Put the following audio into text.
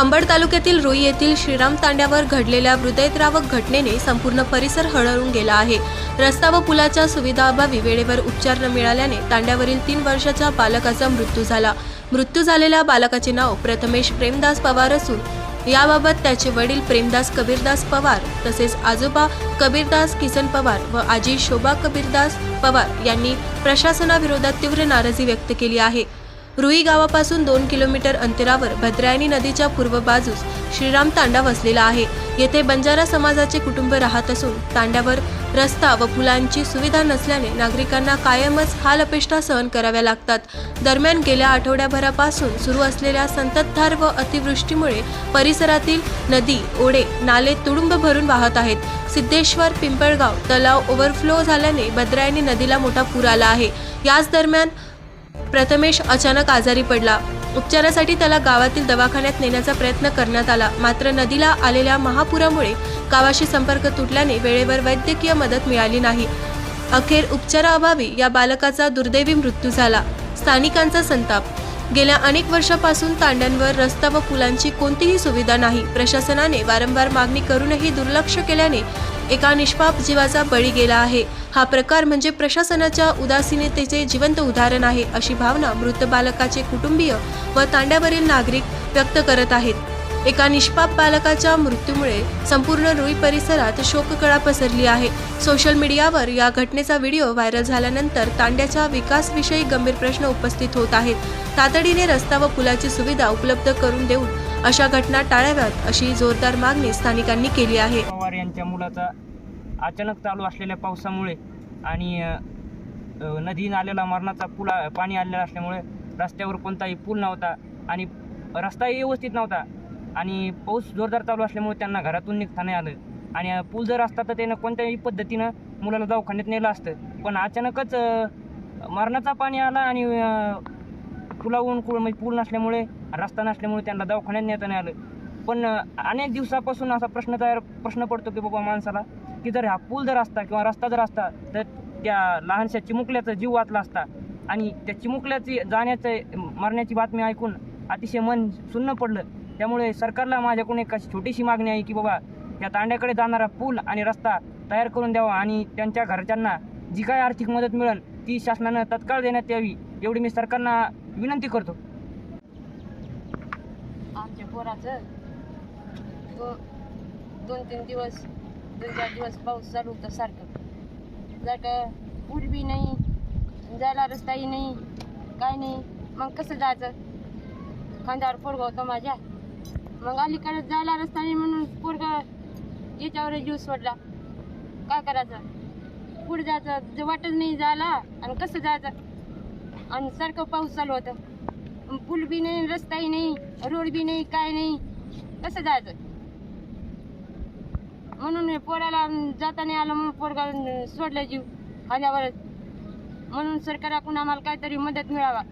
अंबड तालुक्यातील रुई येथील श्रीराम तांड्यावर घडलेल्या हृदयद्रावक घटनेने संपूर्ण परिसर हळहळून गेला आहे. रस्ता व पुलाच्या सुविधाअभावी वेळेवर उपचार न मिळाल्याने तांड्यावरील तीन वर्षाच्या बालकाचा मृत्यू झाला. मृत्यू झालेल्या बालकाचे नाव प्रथमेश प्रेमदास पवार असून याबाबत त्याचे वडील प्रेमदास कबीरदास पवार तसेच आजोबा कबीरदास किसन पवार व आजी शोभा कबीरदास पवार यांनी प्रशासनाविरोधात तीव्र नाराजी व्यक्त केली आहे. रुई गावापासून दोन किलोमीटर अंतरावर भद्रायणी नदीच्या पूर्व बाजूस श्रीराम तांडा वसलेला आहे. येथे बंजारा समाजाचे कुटुंब राहत असून तांड्यावर रस्ता व फुलांची सुविधा नसल्याने नागरिकांना कायमच हाल अपेष्टा सहन कराव्या लागतात. दरम्यान गेल्या आठवड्याभरापासून सुरू असलेल्या संततधार व अतिवृष्टीमुळे परिसरातील नदी ओढे नाले तुडुंब भरून वाहत आहेत. सिद्धेश्वर पिंपळगाव तलाव ओव्हरफ्लो झाल्याने भद्रायणी नदीला मोठा पूर आला आहे. याच दरम्यान प्रथमेश अचानक आजारी पडला. उपचारासाठी त्याला गावातील दवाखान्यात नेण्याचा प्रयत्न करण्यात आला. मात्र नदीला आलेल्या महापुरामुळे गावाशी संपर्क तुटल्याने वेळेवर वैद्यकीय मदत मिळाली नाही. अखेर उपचाराअभावी या बालकाचा दुर्दैवी मृत्यू झाला. स्थानिकांचा संताप गेल्या अनेक वर्षापासून तांड्यांवर रस्ता व पुलांची कोणतीही सुविधा नाही. प्रशासनाने वारंवार मागणी करूनही दुर्लक्ष केल्याने एका निष्पाप जीवाचा बळी गेला आहे. हा प्रकार म्हणजे प्रशासनाच्या उदासीनतेचे जिवंत उदाहरण आहे अशी भावना मृत बालकाचे कुटुंबीय व तांड्यावरील नागरिक व्यक्त करत आहेत. एका निष्पाप बालकाच्या मृत्यूमुळे संपूर्ण रुई परिसरात शोककळा पसरली आहे. सोशल मीडियावर या घटनेचा व्हिडिओ व्हायरल झाल्यानंतर तांड्याच्या विकासविषयी गंभीर प्रश्न उपस्थित होत आहेत. तातडीने रस्ता व पुलाची सुविधा उपलब्ध करून देऊन अशा घटना टाळाव्यात अशी जोरदार मागणी स्थानिकांनी केली आहे. पवार यांच्या मुलाचा अचानक चालू असलेल्या पावसामुळे आणि नदी नाल्याला मरणाचा पुला पाणी आलेला असल्यामुळे रस्त्यावर कोणताही पूल नव्हता आणि रस्ताही व्यवस्थित नव्हता. आणि पाऊस जोरदार चालू असल्यामुळे त्यांना घरातून निघता नाही आलं. आणि पूल जर असता तर त्यानं कोणत्याही पद्धतीनं मुलाला दवाखान्यात नेलं असतं. पण अचानकच मरणाचा पाणी आला आणि पुलावून कुळ म्हणजे पूल नसल्यामुळे रस्ता नसल्यामुळे त्यांना दवाखान्यात नेता नाही आलं. पण अनेक दिवसापासून असा प्रश्न तयार प्रश्न पडतो की बाबा माणसाला की जर हा पूल जर असता किंवा रस्ता जर असता तर त्या लहानशा चिमुकल्याचा जीव वाचला असता. आणि त्या चिमुकल्याची जाण्याचं मरण्याची बातमी ऐकून अतिशय मन सुन्न पडलं. त्यामुळे सरकारला माझ्याकडून एक अशी छोटीशी मागणी आहे की बाबा या तांड्याकडे जाणारा पूल आणि रस्ता तयार करून द्यावा आणि त्यांच्या घरच्यांना जी काय आर्थिक मदत मिळेल ती शासनानं तत्काळ देण्यात यावी एवढी मी सरकारना विनंती करतो. आमच्या पोराचं दो दोन तीन दिवस दोन चार दिवस पाऊस चालू होता सारखं. जर पूल बी नाही जायला रस्ताही नाही काय नाही मग कसं जायचं? खांद्यावर पोरगा होता माझ्या. मग अलीकडे जायला रस्ता नाही म्हणून पोरगा याच्यावर जीव सोडला. काय करायचं? पुढे जायचं. जे वाटत नाही जायला आणि कसं जायचं? आणि सारखं पाऊस चालू होतं. पूल बी नाही रस्ताही नाही रोड बी नाही काय नाही. कसं जायचं? म्हणून पोराला जाता नाही आलं म्हणून पोरगा सोडलं जीव. खाल्यावर म्हणून सरकाराकडून आम्हाला काहीतरी मदत मिळावा.